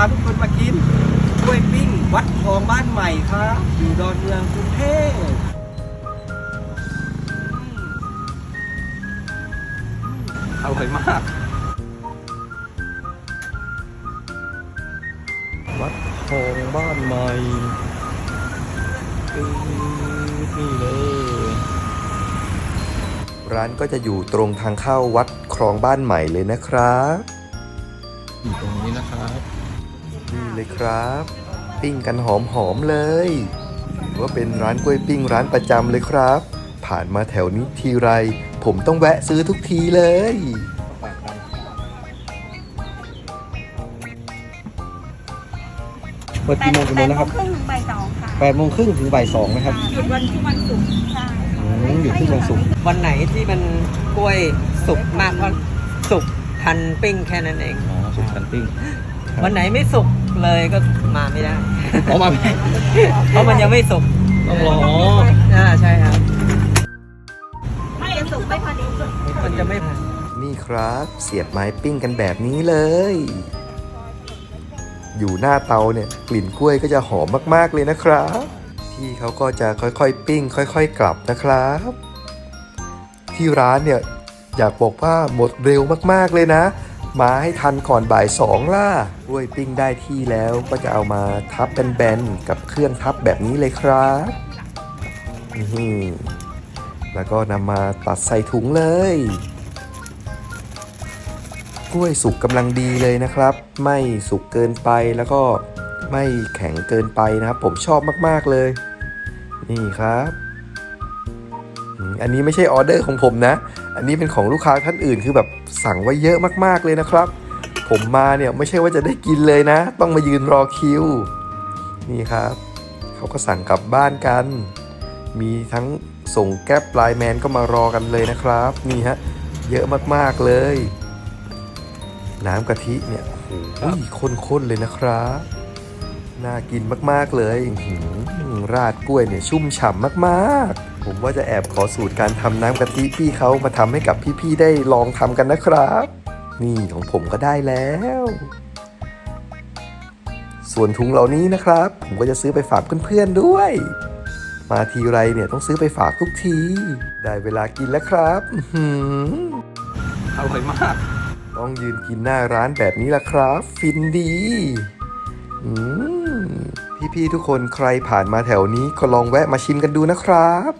าทุกคนมากินกล้วยปิ้ง วัดคลองบ้านใหม่ครับอยู่ดอนเมืองกรุงเทพอร่อยมาก วัดคลองบ้านใหม่นี่เลยร้านก็จะอยู่ตรงทางเข้าวัดคลองบ้านใหม่เลยนะครับอยู่ตรงนี้นะครับ นี่เลยครับ ปิ้งกันหอมๆเลยถือว่าเป็นร้านกล้วยปิ้งร้านประจำเลยครับ ผ่านมาแถวนี้ทีไร ผมต้องแวะซื้อทุกทีเลยเปิดกี่โมงกี่โมงนะครับแปดโมงครึ่งถึงบ่ายสองค่ะแปดโมงครึ่งถึงบ่ายสองนะครับหยุดวันที่วันศุกร์ใช่อืมอยู่ที่วันศุกร์วันไหนที่มันกล้วยสุกมากก็สุกทันปิ้งแค่นั้นเองอ๋อสุกกันปิ้ง วันไหนไม่สุกเลยก็มาไม่ได้ ออกมาเพราะมันยังไม่สุกต้องรออ่าใช่ครับ ไม่ศุกร์ไม่พอดี มันจะไม่นี่ครับ เสียบไม้ปิ้งกันแบบนี้เลย อยู่หน้าเตาเนี่ยกลิ่นกล้วยก็จะหอมมากๆเลยนะครับที่เขาก็จะค่อยๆปิ้ง ค่อย ๆ กลับนะครับ ที่ร้านเนี่ยอยากบอกว่าหมดเร็วมากๆเลยนะ มาให้ทันก่อนบ่ายสองล่ะกล้วยปิ้งได้ที่แล้วก็จะเอามาทับแบนๆกับเครื่องทับแบบนี้เลยครับแล้วก็นำมาตัดใส่ถุงเลย กล้วยสุกกำลังดีเลยนะครับ ไม่สุกเกินไปแล้วก็ไม่แข็งเกินไปนะครับ ผมชอบมากๆเลย นี่ครับ อันนี้ไม่ใช่ออเดอร์ของผมนะ อันนี้เป็นของลูกค้าท่านอื่นคือแบบสั่งไว้เยอะมากๆเลยนะครับ ผมมาเนี่ยไม่ใช่ว่าจะได้กินเลยนะ ต้องมายืนรอคิว นี่ครับ เขาก็สั่งกลับบ้านกัน มีทั้งส่งแก๊ปไลน์แมนก็มารอกันเลยนะครับ นี่ฮะ เยอะมากๆเลย น้ำกะทิเนี่ย โอ้โหข้นๆเลยนะครับ น่ากินมากๆเลยอื้อหือราดกล้วยเนี่ยชุ่มฉ่ำมากๆ ผมว่าจะแอบขอสูตรการทำน้ำกะทิพี่เขามาทำให้กับพี่ๆได้ลองทำกันนะครับ นี่ของผมก็ได้แล้ว ส่วนถุงเหล่านี้นะครับ ผมก็จะซื้อไปฝากเพื่อนๆด้วย มาทีไรเนี่ยต้องซื้อไปฝากทุกที ได้เวลากินแล้วครับอื้อหืออร่อยมาก ต้องยืนกินหน้าร้านแบบนี้ละครับ ฟินดีอืม พี่ๆทุกคนใครผ่านมาแถวนี้ก็ลองแวะมาชิมกันดูนะครับ